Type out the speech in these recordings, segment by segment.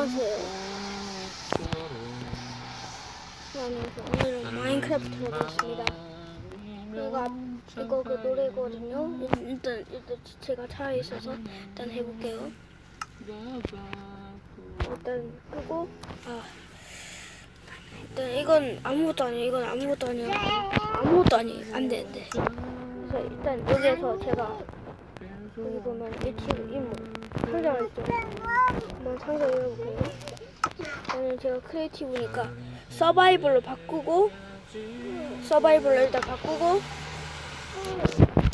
안녕하세요. 안녕하세요. 오늘은 마인크래프트를 하겠습니다. 이거 앞- 이거 그 노래거든요. 일단 일단 제가 차에 있어서 일단 해볼게요. 일단 끄고 아 일단 이건 아무것도 아니에요. 이건 아무것도 아니에요. 아무것도 아니 안 되는데. 그래서 일단 여기에서 제가 여기 보면 일치로 임무 상자가 있죠. 한번 상자 열어볼게요. 저는 제가 크리에이티브니까 서바이벌로 바꾸고 서바이벌로 일단 바꾸고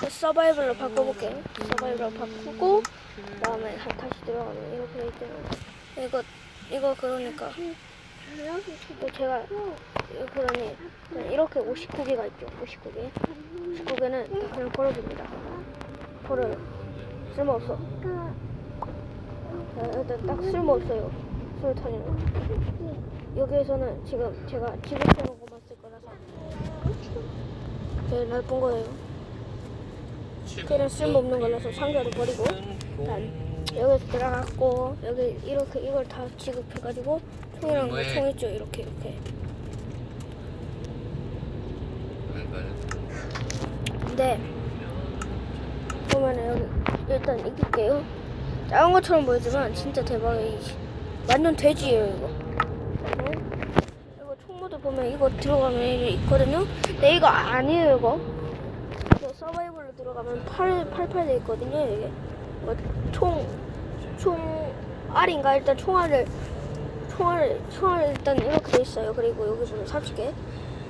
서바이벌로 바꿔볼게요. 서바이벌로 바꾸고 그 다음에 다- 다시 들어가면 이렇게 돼 있잖아요. 이거 이거 그러니까 또 제가 그러니 이렇게 59개가 있죠. 59개. 59개는 그냥 버려줍니다. 버려요. 쓸모없어. 자, 일단 딱 쓸모없어요. 스물턴이는. 여기에서는 지금 제가 지급해놓고만 쓸 거라서 되게 나쁜 거예요. 걔는 쓸모없는 거라서 상자로 버리고 일단 여기서 들어갔고 여기 이렇게 이걸 다 지급해가지고 총이랑 뭐해? 총 있죠 이렇게 이렇게 근데 보면은 여기 일단 이길게요 작은 것처럼 보이지만 진짜 대박이에요 완전 돼지예요 이거. 네? 이거 총모드 보면 이거 들어가면 있거든요? 근데 이거 아니에요 이거. 이거 서바이벌로 들어가면 8, 88돼 있거든요 이게. 이거 총, 총 알인가? 일단 총알을 총알 총알 일단 이렇게 돼 있어요. 그리고 여기 보면 30개.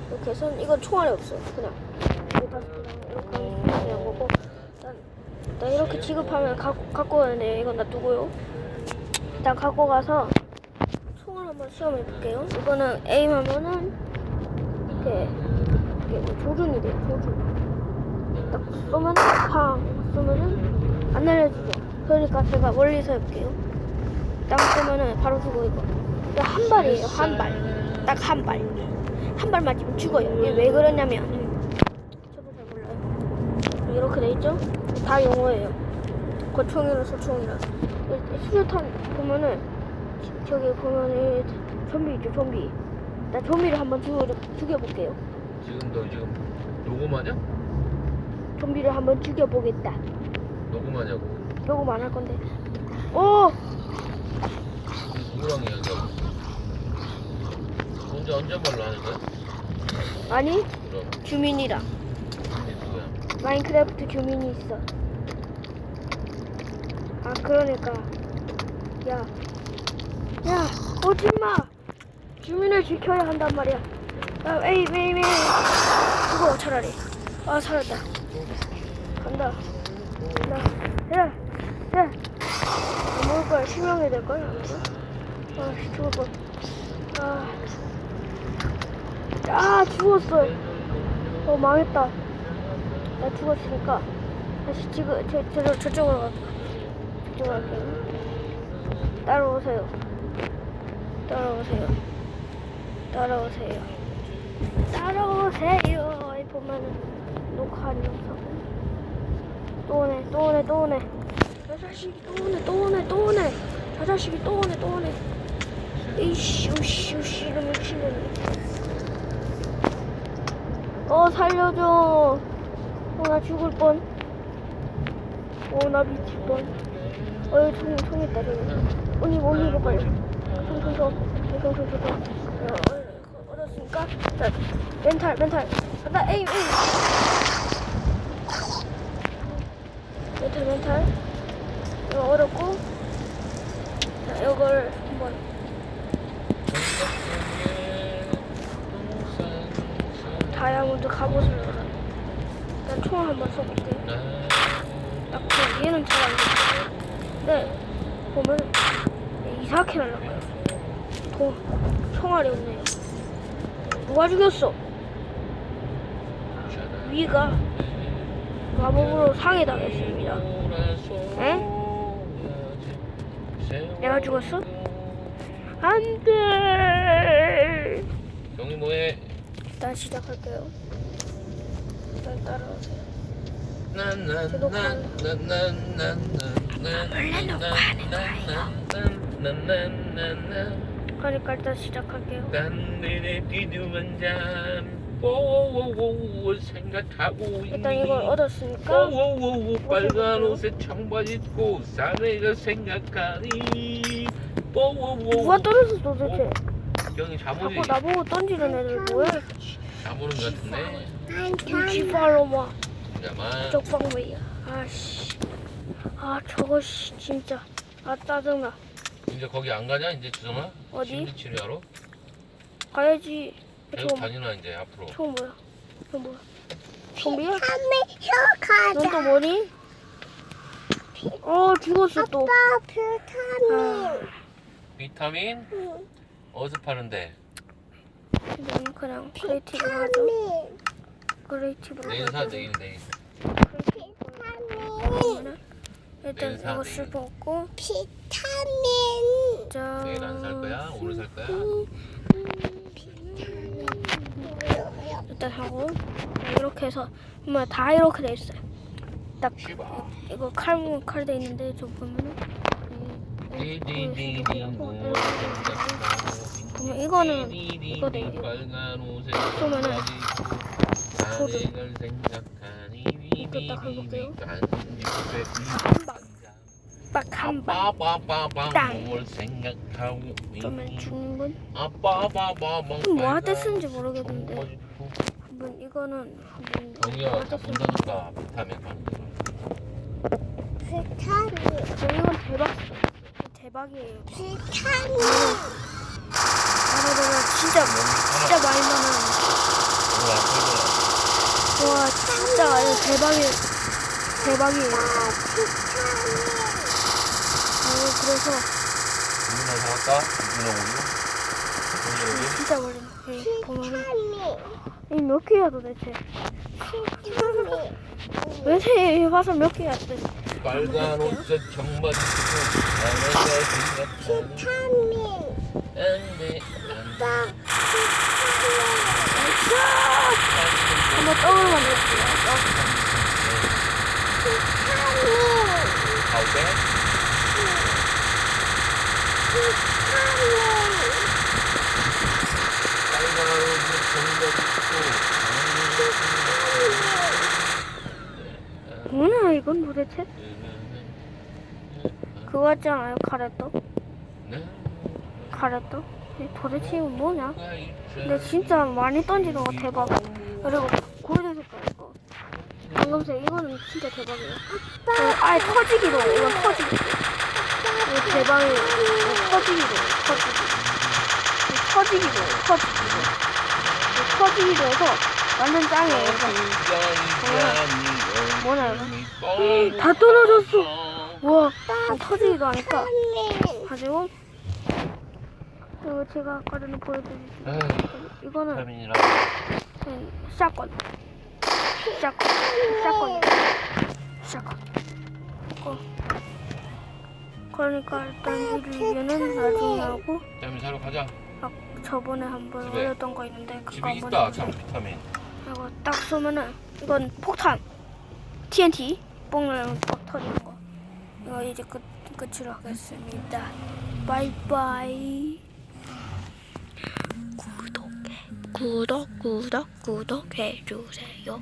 이렇게 해서 이건 총알이 없어요 그냥. 이렇게 일단 이렇게 지급하면 갖고, 갖고 가는데 이건 놔두고요? 일단 갖고 가서 총을 한번 시험해 볼게요. 이거는 에임 하면은 이렇게 이게 뭐 조준이 돼요 조준. 딱 쏘면 팡 쏘면은 안 날려주죠. 그러니까 제가 멀리서 해볼게요. 딱 쏘면은 바로 죽어 이거. 이거 한 발이에요 한 발 딱 한 발. 한 발 맞으면 죽어요. 이게 왜 그러냐면 저도 잘 몰라요. 이렇게 돼 있죠 다 용어예요. 권총이라서 총이라 수류탄 보면은 지- 저기 보면은 좀비 있죠 좀비. 나 좀비를 한번 죽여, 죽여볼게요. 지금 너 지금 녹음하냐? 좀비를 한번 죽여보겠다. 녹음하냐고 요거? 안할 건데. 오 누구랑 이야기하고 있어? 언제 언제 말로 하는 거야? 아니 그럼. 주민이랑? 마인크래프트 주민이 있어. 아 그러니까 야, 야 오지 마. 주민을 지켜야 한단 말이야. 야, 에이 에이 에이 죽어 차라리. 아 살았다. 간다. 간다. 야, 야. 안 먹을 거야. 실명해야 될 거야. 아 씨, 죽을 뻔. 아, 아 죽었어. 어 망했다. 나 죽었으니까 다시 지금 저, 저, 저쪽으로 갈게요. 저쪽으로 갈게요. 따라오세요. 따라오세요. 따라오세요. 따라오세요. 이 보면은 녹화한 영상. 또 오네, 또 오네, 또 오네. 저 자식이 또 오네, 또 오네, 또 오네. 저 자식이 또 오네, 또 오네. 이씨, 우씨, 우씨, 이런 미친놈이. 어, 살려줘. 어, 나 죽을 뻔. 어, 나 미칠 뻔. 어, 총, 총 있다, 저기. 언니, 언니, 이거 빨리. 총, 총, 총. 총, 총, 총, 총. 총. 어, 어, 얻었으니까. 자, 멘탈, 멘탈. 간다, 에임, 에임. 멘탈, 멘탈. 이거 얻었고. 자, 이걸 한번. 다이아몬드 갑옷을 넣어라. 일단 총을 한번 쏘볼게. 딱 그, 얘는 잘안 돼. 근데, 보면, 이상하게 날아가요. 도, 총알이 없네요. 누가 죽였어? 위가 마법으로 상해당했습니다. 응? 내가 죽었어? 안 돼! 경이 뭐해? 일단 시작할게요. 일단 따라오세요. 원래 녹화하는 그러니까 일단 시작할게요. 딴들의 비두만 잠 오오오 생각하고 일단 이걸 얻었으니까 오오오 빨간 옷에 청바지 입고 사내가 생각하니 오오오 누가 떨어졌어 도대체? 형이 잠오지 자꾸 나보고 던지는 애들 뭐야? 잠오는 것 같은데 유지팔로마 잠깐만 쪽방구야. 아씨, 아 저거 씨 진짜 아 짜증나. 이제 거기 안 가냐 이제 주성아? 어디? 심리 치료하러? 가야지. 계속 저거 다니나 이제 앞으로 저거 뭐야? 저 뭐야? 좀비야? 한번 혀넌 가자. 또 뭐니? 어 죽었어 또. 아빠 비타민. 비타민 응. 어디서 파는데? 이건 그냥 크리에이티브로 하죠. 비타민. 크리에이티브로 내일 사 하죠. 내일 내일 비타민. 일단 내일 사, 이거 내일. 씹었고 비타민. 짠. 내일 안 살 거야? 오늘 살 거야? 일단 하고 이렇게 해서 정말 다 이렇게 돼 있어요. 딱 쉬바 이거 칼칼돼 있는데 저 보면은 이- 디디디디 그러면 이거는 이거 돼 옷에 그러면은 저도 저도 걸 생각하니 이거 딱 해볼게요. 한방 딱한 방. 아빠빠빠빵 땅. 뭘 생각하고 그러면 죽는 건 뭐 하다 쓰는지 모르겠는데 한번 이거는 한번 정이야 뭐 하다 문 쓰는지 닫을까 비타민 비타민. 저 이건 대박 대박이에요. 비타민. 나라가 진짜 진짜 많이 나는 팔더라 와 진짜 이거 대박이에요. 대박이에요. 아. 어, 그래서 우유나 사갈까? 우유 여기? 진짜 멀리 여기 보면은. 이 몇 개야 도대체? 왜이 화살 몇 개야 도대체? 빨간 옷에 청바지 입고 사내가 생각하니 비타민. 안돼 떡을 만들었어요. 입고 뭐냐 이건 도대체? 그거 같지 않아요? 가래떡? 가래떡? 이 도대체 이거 뭐냐? 근데 진짜 많이 던지는 거 대박. 그리고. 방금색 이거는 진짜 대박이에요. 어, 아예 터지기로 이건 터지기. 이거 대박이에요. 이거 터지기로 터지기. 이거 터지기로 터지기. 이거 터지기로 해서 완전 짱이에요. 이거. 뭐냐 이거? 다 떨어졌어. 와, 다 터지기도 하니까. 가지고 이거 제가 아까 전에 보여드렸죠. 이거는 음, 샷건. 샷건. 샷건. 샷건. 이거. 그러니까 일단 이 리뷰는 나중에 하고 비타민 사러 가자 막 저번에 한번 집에. 올렸던 거 있는데 그거 집에 한번 있다. 참 비타민 이거 딱 쏘면은 이건 폭탄 TNT 뽕을 빡 터지는 거 이거 이제 끝 끝으로 하겠습니다 바이바이 구독해 구독 구독 구독해 주세요